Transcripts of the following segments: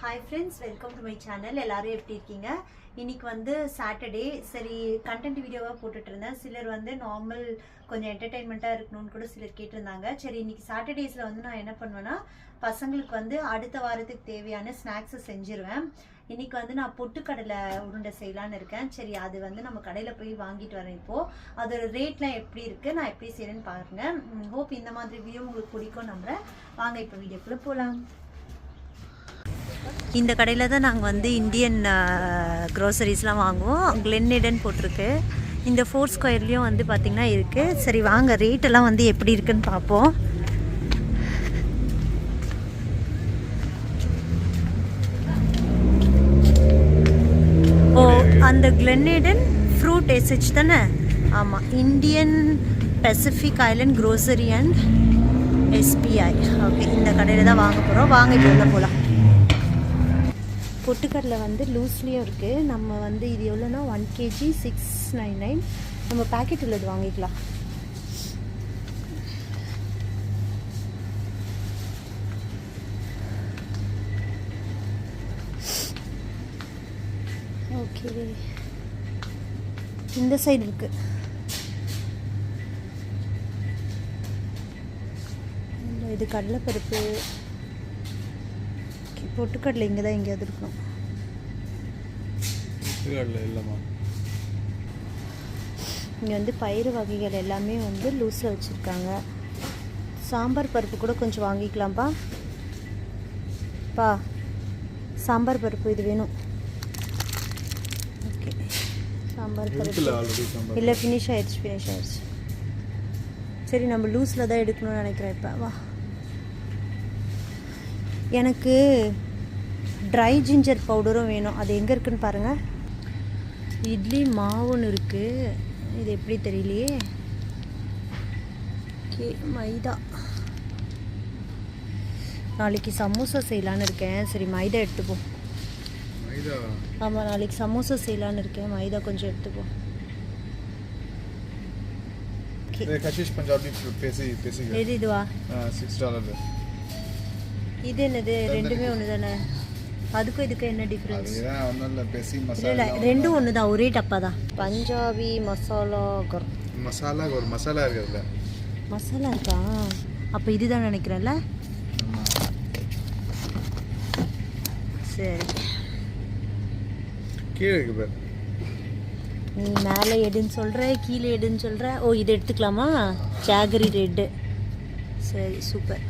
Hi friends welcome to my channel எல்லாரும் எப்படி இருக்கீங்க? இன்னைக்கு வந்து சாட்டர்டே சரி கண்டென்ட் வீடியோவாக போட்டுட்டு இருந்தேன். சிலர் வந்து நார்மல் கொஞ்சம் என்டர்டைன்மெண்ட்டாக இருக்கணும்னு கூட சிலர் கேட்டிருந்தாங்க. சரி இன்னைக்கு சாட்டர்டேஸில் வந்து நான் என்ன பண்ணுவேன்னா பசங்களுக்கு வந்து அடுத்த வாரத்துக்கு தேவையான ஸ்நாக்ஸை செஞ்சிருவேன். இன்னைக்கு வந்து நான் பொட்டுக்கடலை உருண்டை செய்யலான்னு இருக்கேன். சரி அது வந்து நம்ம கடையில் போய் வாங்கிட்டு வரேன் இப்போது அதோட ரேட்லாம் எப்படி இருக்குது நான் எப்படி செய்கிறேன்னு பாருங்கள் ஹோப் இந்த மாதிரி வீடியோ உங்களுக்கு பிடிக்கும் நம்புகிறேன் வாங்க இப்போ வீடியோக்குள்ளே போகலாம் இந்த கடையில் தான் நாங்கள் வந்து இந்தியன் க்ரோசரிஸ்லாம் வாங்குவோம். கிளென்னிடன் போட்டிருக்கு. இந்த ஃபோர் ஸ்கொயர்லேயும் வந்து பார்த்திங்கன்னா இருக்குது சரி வாங்க. ரேட்டெல்லாம் வந்து எப்படி இருக்குன்னு பார்ப்போம் ஓ அந்த கிளென்னிடன் ஃப்ரூட் எஸ்ஹெச் தானே? ஆமாம் Indian Pacific island grocery and SBI okay இந்த கடையில் தான் வாங்க போகிறோம் வாங்க இப்போ உள்ள போகலாம் பொட்டுக்கடலை வந்து லூஸ்லேயும் இருக்குது நம்ம வந்து இது எவ்வளோனா one KG six nine nine நம்ம பேக்கெட் உள்ளது வாங்கிக்கலாம். ஓகே இந்த சைடு இருக்குது இது கடலைப்பருப்பு. பொட்டுக்கடலை இங்கே தான் எங்கேயாவது இருக்கணும். இல்லைம்மா. இங்கே வந்து பயிறு வகைகள் எல்லாமே வந்து லூஸில் வச்சுருக்காங்க. சாம்பார் பருப்பு கூட கொஞ்சம் வாங்கிக்கலாம்ப்பா. பா சாம்பார் பருப்பு இது வேணும். ஓகே. சாம்பார் பருப்பு. இல்லை ஃபினிஷ் ஆயிடுச்சு ஃபினிஷ் ஆயிடுச்சு. சரி நம்ம லூஸில் தான் எடுக்கணும்னு நினைக்கிறேன் இப்போ. வா. எனக்கு ட்ரை ஜிஞ்சர் பவுடரும் வேணும். அது எங்கே இருக்குன்னு பாருங்கள் இட்லி மாவுன்னு இருக்குது இது எப்படி தெரியலையே. ஓகே மைதா. நாளைக்கு சமோசா செய்யலான்னு இருக்கேன். சரி மைதா எடுத்துப்போம் ஆமாம் நாளைக்கு சமோசா செய்யலான்னு இருக்கேன். மைதா கொஞ்சம் எடுத்துப்போம் எது இதுவா? இது என்னது? ரெண்டுமே ஒன்று தானே அதுக்கும் இதுக்கும் என்ன டிஃப்ரென்ஸ் இல்லை ரெண்டும் ஒன்று தான் ஒரே டப்பா தான் பஞ்சாபி மசாலா கர். மசாலா ஒரு மசாலா இருக்குதுல்ல. மசாலா இருக்கா? அப்போ இதுதான் நினைக்கிறேன்ல. சரி. கீழே இருக்கு பேர். நீ மேலே எடுன்னு சொல்கிற கீழே எடுன்னு சொல்கிற ஓ இது எடுத்துக்கலாமா? Jaggery red. சரி சூப்பர்.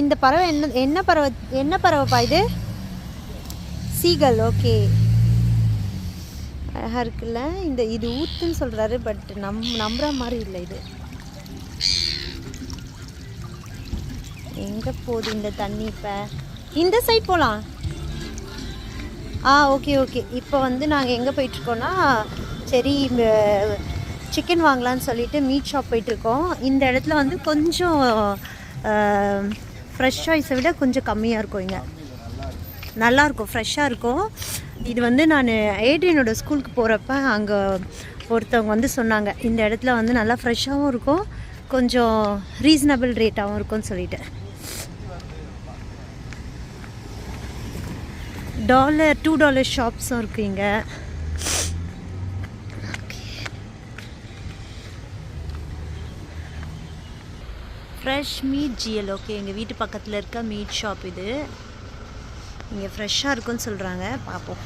இந்த பறவை என்ன என்ன பறவை என்ன பறவைப்பா இது? Seagull okay. அழகாக இருக்குல்ல? இந்த இது ஊத்துன்னு சொல்கிறாரு பட் நம் நம்புற மாதிரி இல்லை இது. எங்கே போகுது இந்த தண்ணி இப்போ? இந்த சைட் போகலாம் ஆ ஓகே ஓகே. இப்போ வந்து நாங்கள் எங்கே போயிட்டுருக்கோன்னா சரி சிக்கன் வாங்கலாம்னு சொல்லிட்டு மீட் ஷாப் போயிட்டுருக்கோம். இந்த இடத்துல வந்து கொஞ்சம் ஃப்ரெஷ் சாய்ஸை விட கொஞ்சம் கம்மியாக இருக்கும் இங்கே. நல்லாயிருக்கும் ஃப்ரெஷ்ஷாக இருக்கும். இது வந்து நான் ஏடியனோட ஸ்கூலுக்கு போகிறப்ப அங்கே ஒருத்தவங்க வந்து சொன்னாங்க. இந்த இடத்துல வந்து நல்லா ஃப்ரெஷ்ஷாகவும் இருக்கும் கொஞ்சம் ரீசனபிள் ரேட்டாகவும் இருக்கும்னு சொல்லிட்டு. டாலர் டூ டாலர் ஷாப்ஸும் இருக்குது இங்கே. ஃப்ரெஷ் மீட் ஜிஎல் ஓகே எங்கள் வீட்டு பக்கத்தில் இருக்க மீட் ஷாப் இது. இங்கே ஃப்ரெஷ்ஷாக இருக்குன்னு சொல்கிறாங்க பார்ப்போம்.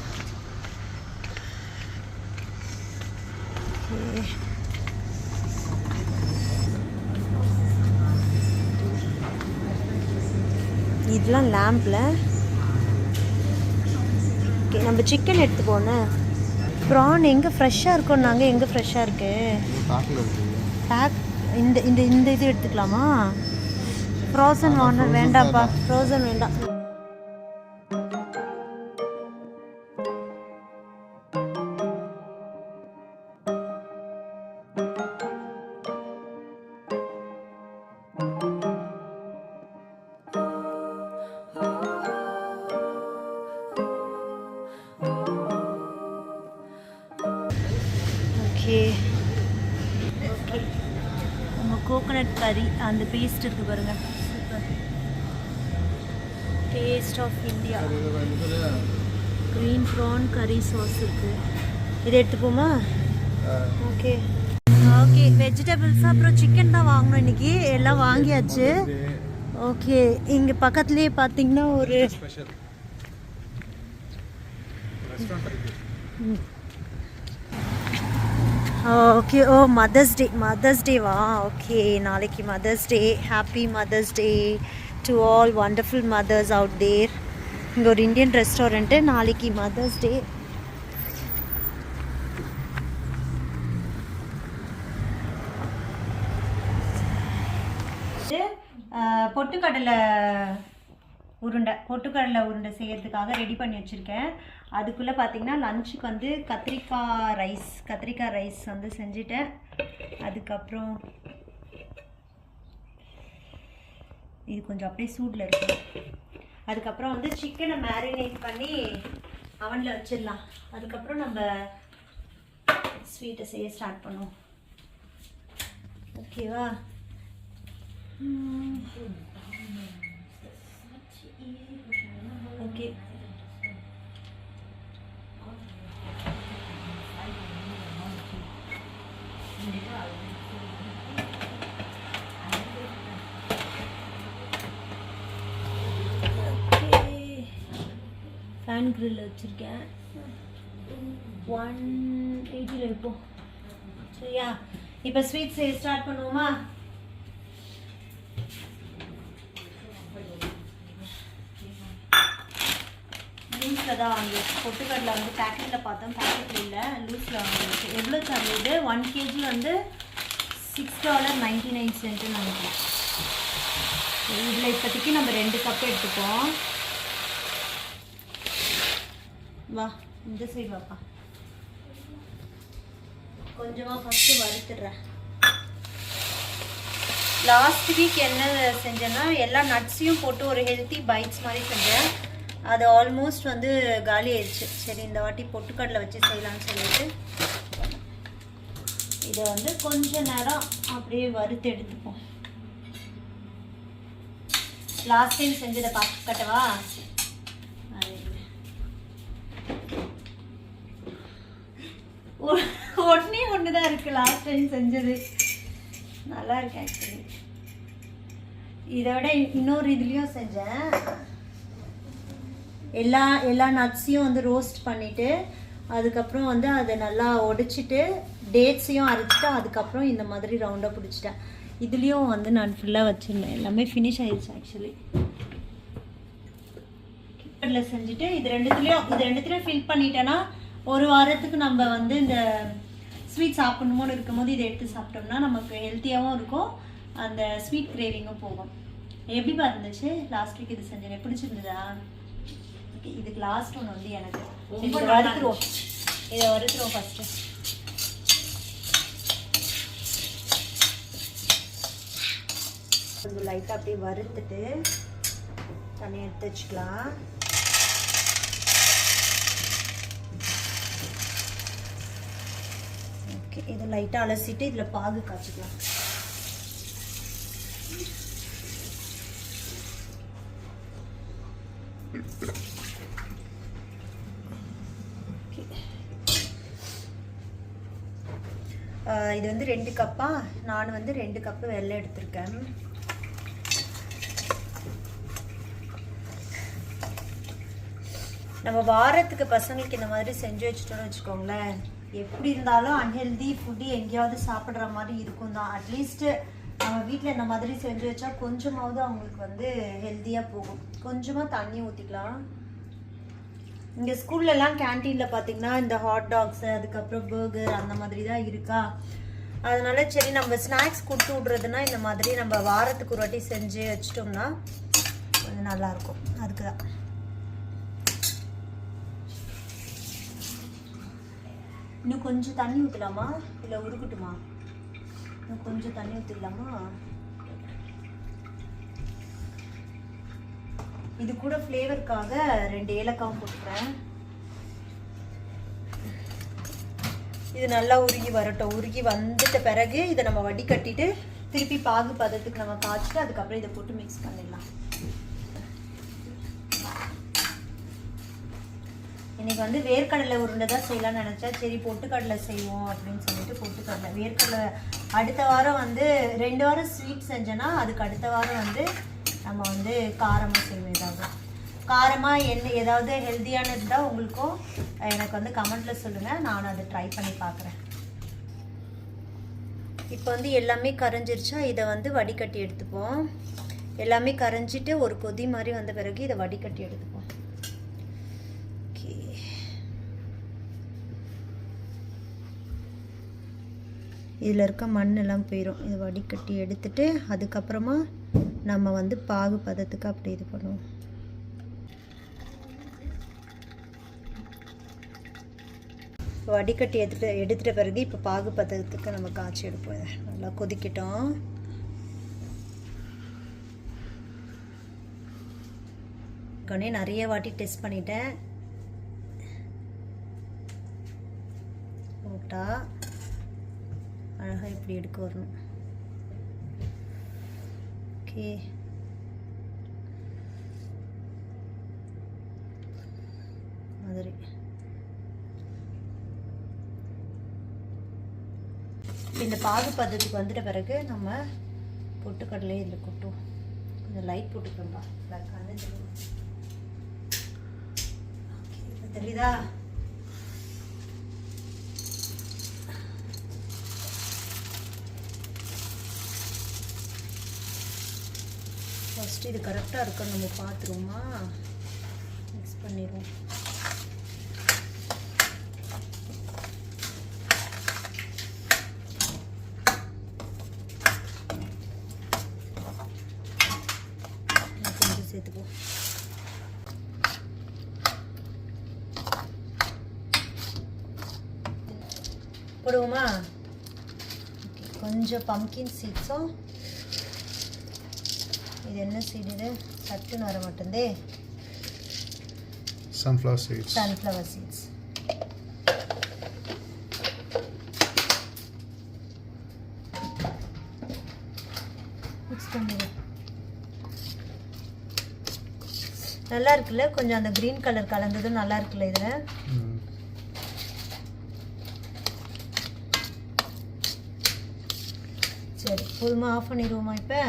இதெல்லாம் லேம்பில் ஓகே நம்ம சிக்கன் எடுத்துப்போண்ணே ப்ரான் எங்கே ஃப்ரெஷ்ஷாக இருக்கோன்னாங்க எங்கே ஃப்ரெஷ்ஷாக இருக்குது பேக் இந்த இந்த இந்த இது எடுத்துக்கலாமா? ஃப்ரோசன் வார்னர் வேண்டாம்ப்பா. ஃப்ரோசன் வேண்டாம். நம்ம கோகனட் கறி அந்த பேஸ்ட் இருக்கு பாருங்க. Super taste of India green prawn curry sauce இருக்கு. இதை எடுத்துப்போமா? ஓகே ஓகே வெஜிடபிள்ஸ் அப்புறம் சிக்கன் தான் வாங்கணும் இன்னைக்கு. எல்லாம் வாங்கியாச்சு. ஓகே இங்கே பக்கத்துலேயே பார்த்தீங்கன்னா ஒரு ஸ்பெஷல் ரெஸ்டாரண்ட் இருக்கு okay oh mother's day mother's டேவா ஓகே நாளைக்கு mother's day happy mother's day to all wonderful mothers out there இங்கே ஒரு இந்தியன் ரெஸ்டாரண்ட்டு நாளைக்கு மதர்ஸ் டே பொட்டுக்கடலை உருண்டை பொட்டுக்கடலை உருண்டை செய்யறதுக்காக ரெடி பண்ணி வச்சுருக்கேன். அதுக்குள்ளே பார்த்திங்கன்னா லஞ்சுக்கு வந்து கத்திரிக்காய் ரைஸ் கத்திரிக்காய் ரைஸ் வந்து செஞ்சுட்டேன். அதுக்கப்புறம் இது கொஞ்சம் அப்படியே சூடில் இருக்கும். அதுக்கப்புறம் வந்து சிக்கனை மேரினேட் பண்ணி அவனில் வச்சிடலாம். அதுக்கப்புறம் நம்ம ஸ்வீட்டை செய்ய ஸ்டார்ட் பண்ணுவோம். ஓகேவா ஓகே ஃபேன் கிரில் வச்சுருக்கேன். ஒன் எயிட்டியில் இருப்போம் சரியா இப்போ ஸ்வீட்ஸ் ஸ்டார்ட் பண்ணுவோமா? லூஸில் தான் வாங்கிடுச்சு பொட்டுக்கடலை வந்து பேக்கெட்டில் பார்த்தோம். பேக்கெட்டில் இல்லை. லூஸில் வாங்கிடுச்சு எவ்வளோ சார் இது ஒன் கேஜி வந்து சிக்ஸ் டாலர் நைன்டி நைன் சென்ட்டுன்னு நினைக்கிறேன் இதில் இப்போதைக்கு நம்ம ரெண்டு கப் எடுத்துப்போம். வா இந்த சைடு வாப்பா. கொஞ்சமாக ஃபஸ்ட்டு வறுத்துடுறேன் லாஸ்ட் வீக் என்ன செஞ்சேன்னா எல்லா நட்ஸையும் போட்டு ஒரு ஹெல்த்தி பைட்ஸ் மாதிரி செஞ்சேன். அது ஆல்மோஸ்ட் வந்து காலி ஆயிடுச்சு. சரி இந்த வாட்டி பொட்டுக்கடலை வச்சு செய்யலாம்னு சொல்லிட்டு. இதை வந்து கொஞ்ச நேரம் அப்படியே வறுத்து எடுத்துப்போம். லாஸ்ட் டைம் செஞ்சதை பார்க்கட்டவா அது ஒன்னே ஒன்று தான் இருக்குது லாஸ்ட் டைம் செஞ்சது. நல்லா இருக்கு ஆக்சுவலி இதை விட இன்னொரு இதுலேயும் செஞ்சேன். எல்லா எல்லா நட்ஸையும் வந்து ரோஸ்ட் பண்ணிவிட்டு அதுக்கப்புறம் வந்து அதை நல்லா உடைச்சிட்டு டேட்ஸையும் அரைச்சிட்டு அதுக்கப்புறம் இந்த மாதிரி ரவுண்டாக பிடிச்சிட்டேன். இதுலேயும் வந்து நான் ஃபுல்லாக வச்சுருந்தேன். எல்லாமே ஃபினிஷ் ஆயிடுச்சு ஆக்சுவலி இதில் செஞ்சுட்டு இது ரெண்டுத்துலேயும் இது ரெண்டுத்துலேயும் ஃபில் பண்ணிட்டேன்னா ஒரு வாரத்துக்கு நம்ம வந்து இந்த ஸ்வீட் சாப்பிடணுமோன்னு இருக்கும்போது இதை எடுத்து சாப்பிட்டோம்னா நமக்கு ஹெல்த்தியாகவும் இருக்கும். அந்த ஸ்வீட் கிரேவிங்கும் போகும். எப்படி இருந்துச்சு லாஸ்ட் வீக் இது செஞ்சேன் பிடிச்சிருந்ததா? Okay, இதுக்கு லாஸ்ட் ஒன்று வந்து எனக்கு. இதை வறுத்துருவோம். இதை வறுத்துருவோம் ஃபஸ்ட்டு கொஞ்சம் லைட்டாக அப்படியே வறுத்துட்டு தனியாக எடுத்து வச்சுக்கலாம் ஓகே இதை லைட்டாக அலசிட்டு இதில் பாகு காய்ச்சிக்கலாம். இது வந்து ரெண்டு கப்பா. நான் வந்து ரெண்டு கப்பு வெள்ளை எடுத்திருக்கேன். நம்ம வாரத்துக்கு பசங்களுக்கு இந்த மாதிரி செஞ்சு வச்சுட்டோம்னு வச்சுக்கோங்களேன். எப்படி இருந்தாலும் அன்ஹெல்தி ஃபுட்டு எங்கேயாவது சாப்பிட்ற மாதிரி இருக்கும் தான் அட்லீஸ்ட்டு நம்ம வீட்டில் இந்த மாதிரி செஞ்சு வச்சா கொஞ்சமாவது அவங்களுக்கு வந்து ஹெல்த்தியாக போகும். கொஞ்சமாக தண்ணி ஊற்றிக்கலாம் இங்கே ஸ்கூல்லலாம் கேன்டீனில் பார்த்தீங்கன்னா இந்த ஹாட் டாக்ஸு அதுக்கப்புறம் பர்கர் அந்த மாதிரி தான் இருக்கா. அதனால சரி நம்ம ஸ்நாக்ஸ் கொடுத்து விட்றதுனா இந்த மாதிரி நம்ம வாரத்துக்கு ஒரு வாட்டி செஞ்சு வச்சிட்டோம்னா கொஞ்சம் நல்லாயிருக்கும் அதுக்கு தான் இன்னும் கொஞ்சம் தண்ணி ஊற்றலாமா இல்லை உருக்கட்டுமா? இன்னும் கொஞ்சம் தண்ணி ஊற்றிடலாமா இது கூட ஃப்ளேவருக்காக ரெண்டு ஏலக்காவும் போட்டுக்கிறேன். இது நல்லா உருகி வரட்டும். உருகி வந்துட்ட பிறகு இதை நம்ம வடிகட்டிட்டு திருப்பி பாகு பதத்துக்கு நம்ம காய்ச்சிட்டு அதுக்கப்புறம் இதை போட்டு மிக்ஸ் பண்ணிடலாம். இன்றைக்கி வந்து வேர்க்கடலை உருண்டை தான் செய்யலாம்னு நினச்சா சரி பொட்டுக்கடலை செய்வோம் அப்படின்னு சொல்லிட்டு பொட்டுக்கடலை வேர்க்கடலை அடுத்த வாரம் வந்து ரெண்டு வாரம் ஸ்வீட் செஞ்சேன்னா அதுக்கு அடுத்த வாரம் வந்து நம்ம வந்து காரமாக செய்வோம் ஏதாவது காரமாக என்ன ஏதாவது ஹெல்த்தியானது இருந்தால் உங்களுக்கும் எனக்கு வந்து கமெண்ட்டில் சொல்லுங்கள் நான் அதை ட்ரை பண்ணி பார்க்குறேன். இப்போ வந்து எல்லாமே கரைஞ்சிருச்சா? இதை வந்து வடிகட்டி எடுத்துப்போம் எல்லாமே கரைஞ்சிட்டு ஒரு கொதி மாதிரி வந்த பிறகு இதை வடிகட்டி எடுத்துப்போம் ஓகே இதில் இருக்க மண்ணெல்லாம் போயிடும் இதை வடிகட்டி எடுத்துட்டு அதுக்கப்புறமா நம்ம வந்து பாகு பதத்துக்கு அப்படி இது பண்ணுவோம். வடிகட்டி எடுத்துட்டு எடுத்துட்ட பிறகு இப்போ பாகு பதத்துக்கு நம்ம காய்ச்சி எடுப்போம் நல்லா கொதிக்கிட்டோம். உடனே நிறைய வாட்டி டெஸ்ட் பண்ணிட்டேன். போட்டா அழகாக இப்படி எடுக்க வரணும். ஓகே மாதிரி. இந்த பாகு பதத்துக்கு வந்துட்ட பிறகு நம்ம பொட்டுக்கடலையே இதில் கொட்டுவோம். கொஞ்சம் லைட் போட்டுக்கோம்பா லைட் தெரியுதா? ஃபஸ்ட்டு இது கரெக்டாக இருக்கான்னு நம்ம பார்த்துருவோமா? மிக்ஸ் பண்ணிடுவோம். கொஞ்சம் சேர்த்துக்குவோம். போடுவோமா? கொஞ்சம் பம்கின் சீட்ஸும் என்ன சீடு இது சட்டுன்னு வர மாட்டேந்தே சன்ஃப்ளவர் சீட்ஸ் மிக்ஸ் பண்ணிடு. நல்லா இருக்குல்ல? கொஞ்சம் அந்த க்ரீன் கலர் கலந்ததும் நல்லா இருக்குல்ல இதில். சரி போதுமா ஆஃப் பண்ணிடுவோமா இப்போ?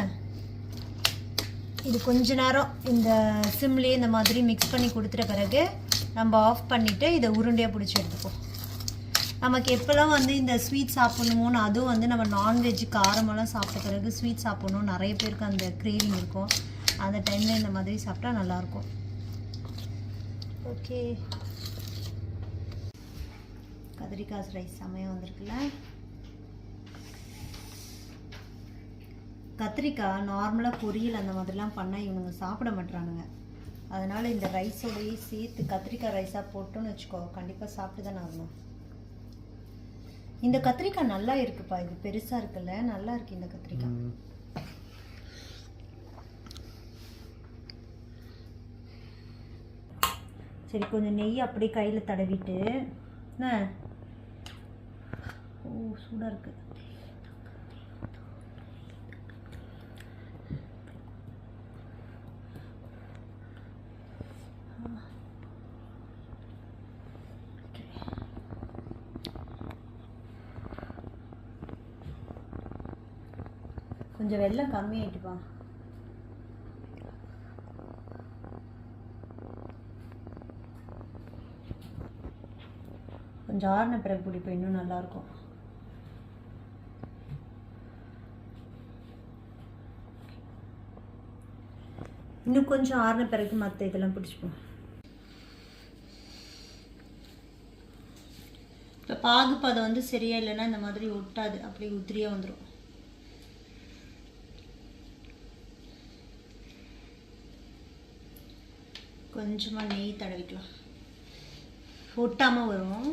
இது கொஞ்ச நேரம் இந்த சிம்லேயே இந்த மாதிரி மிக்ஸ் பண்ணி கொடுத்துட்ட பிறகு நம்ம ஆஃப் பண்ணிவிட்டு இதை உருண்டையாக பிடிச்சி எடுத்துப்போம். நமக்கு எப்போல்லாம் வந்து இந்த ஸ்வீட் சாப்பிட்ணுமோன்னு அதுவும் வந்து நம்ம நான்வெஜ் காரமெல்லாம் சாப்பிட்ட பிறகு ஸ்வீட் சாப்பிட்ணும். நிறைய பேருக்கு அந்த கிரேவிங் இருக்கும். அந்த டைமில் இந்த மாதிரி சாப்பிட்டா நல்லாயிருக்கும். ஓகே கதிரிக்காஸ் ரைஸ் செமையாக வந்திருக்குல்ல? கத்திரிக்காய் நார்மலாக பொரியல் அந்த மாதிரிலாம் பண்ணால் இவனுங்க சாப்பிட மாட்றானுங்க. அதனால் இந்த ரைஸோடயே சேர்த்து கத்திரிக்காய் ரைஸாக போட்டோன்னு வச்சுக்கோ கண்டிப்பாக சாப்பிட்டு தானே ஆகணும். இந்த கத்திரிக்காய் நல்லா இருக்குப்பா இது பெருசாக இருக்குல்ல நல்லா இருக்கு இந்த கத்திரிக்காய். சரி கொஞ்சம் நெய் அப்படியே கையில் தடவிட்டு என்ன? ஓ சூடாக இருக்கு. கொஞ்சம் வெள்ளம் கம்மியாயிட்டுப்பா. கொஞ்சம் ஆறின பிறகு பிடிப்போம் இன்னும் நல்லாயிருக்கும். இன்னும் கொஞ்சம் ஆறின பிறகு மற்ற இதெல்லாம் பிடிச்சிப்போம் இப்போ பாகுப்பதம் வந்து சரியா இல்லைன்னா இந்த மாதிரி ஒட்டாது அப்படியே உதிரியாக வந்துடும் கொஞ்சமாக நெய் தடவிக்கலாம். ஒட்டாமல் வரும்.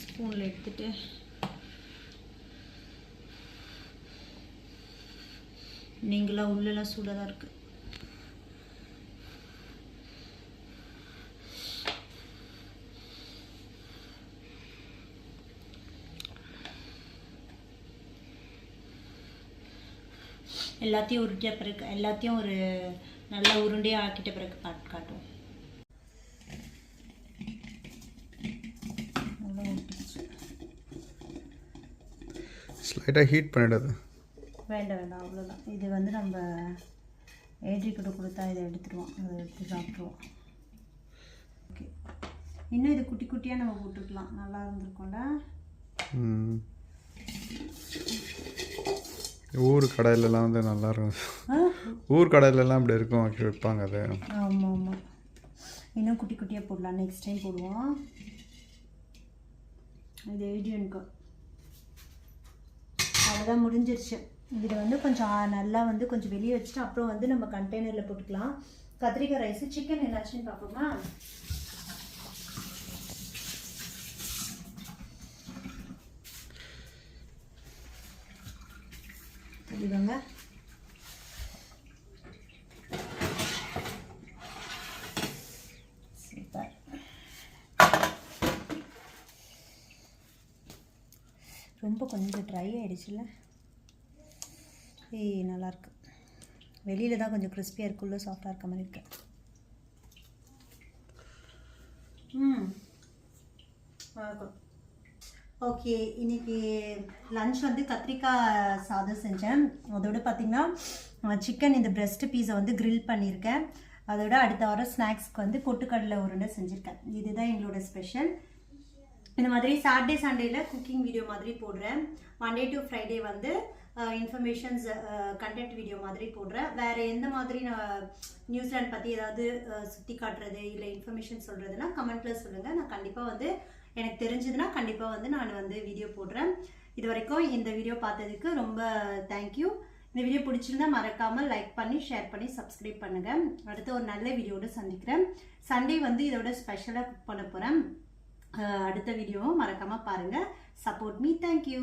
ஸ்பூனில் எடுத்துட்டு. நீங்களாம் உள்ளெல்லாம் சூடாக தான் இருக்குது எல்லாத்தையும் உருட்டியாக பிறகு எல்லாத்தையும் ஒரு நல்லா உருண்டையாக ஆக்கிட்ட பிறகு காட் காட்டுவோம். ஸ்லைட்டாக ஹீட் பண்ணிடாது. வேண்டாம் வேண்டாம் அவ்வளோதான் இது வந்து நம்ம ஏற்றிக்கிட்ட கொடுத்தா இதை எடுத்துருவோம். அதை எடுத்து சாப்பிட்ருவோம் ஓகே இன்னும் இது குட்டி குட்டியாக நம்ம போட்டுக்கலாம். நல்லா இருந்திருக்கோம்ல ஊர் கடையிலலாம் வந்து நல்லா இருக்கும் ஊர் கடையிலலாம் இப்படி இருக்கும் வைக்க வைப்பாங்க அது. ஆமாம் ஆமாம் இன்னும் குட்டி குட்டியாக போடலாம். நெக்ஸ்ட் டைம் போடுவோம். இது ஏடியனுக்கு அவ்வளோதான் முடிஞ்சிருச்சு. இதை வந்து கொஞ்சம் நல்லா வந்து கொஞ்சம் வெளியே வச்சுட்டு அப்புறம் வந்து நம்ம கண்டெய்னரில் போட்டுக்கலாம். கத்திரிக்காய் ரைஸு சிக்கன் என்னாச்சுன்னு பார்ப்போமா? இதுங்க சூப்பர். ரொம்ப கொஞ்சம் ட்ரை ஆயிடுச்சுல்ல? ஏய் நல்லாயிருக்கு வெளியில் தான் கொஞ்சம் கிறிஸ்பியாக இருக்குள்ள சாஃப்டாக இருக்க மாதிரி இருக்குது ம் வணக்கம் ஓகே இன்னைக்கு லஞ்ச் வந்து கத்திரிக்காய் சாதம் செஞ்சேன். அதோட பார்த்தீங்கன்னா சிக்கன் இந்த பிரெஸ்ட் பீஸை வந்து க்ரில் பண்ணியிருக்கேன். அதோட அடுத்த வாரம் ஸ்நாக்ஸ்க்கு வந்து பொட்டுக்கடலை உருண்டை செஞ்சுருக்கேன். இதுதான் எங்களோட ஸ்பெஷல் இந்த மாதிரி சாட்டர்டே சண்டேயில் குக்கிங் வீடியோ மாதிரி போடுறேன். மண்டே டு ஃப்ரைடே வந்து இன்ஃபர்மேஷன்ஸ் கண்டென்ட் வீடியோ மாதிரி போடுறேன். வேறு எந்த மாதிரி நான் நியூஸிலாண்ட் பற்றி ஏதாவது சுற்றி காட்டுறது இல்லை இன்ஃபர்மேஷன் சொல்கிறதுனா கமெண்ட்டில் சொல்லுங்கள் நான் கண்டிப்பாக வந்து எனக்கு தெரிஞ்சதுன்னா கண்டிப்பாக வந்து நான் வந்து வீடியோ போடுறேன். இது வரைக்கும் இந்த வீடியோ பார்த்ததுக்கு ரொம்ப தேங்க்யூ இந்த வீடியோ பிடிச்சிருந்தா மறக்காமல் லைக் பண்ணி ஷேர் பண்ணி சப்ஸ்கிரைப் பண்ணுங்க. அடுத்து ஒரு நல்ல வீடியோட சந்திக்கிறேன். சண்டே வந்து இதோட ஸ்பெஷலாக குக் பண்ண போகிறேன் அடுத்த வீடியோவும் மறக்காமல் பாருங்கள் சப்போர்ட் மீ தேங்க்யூ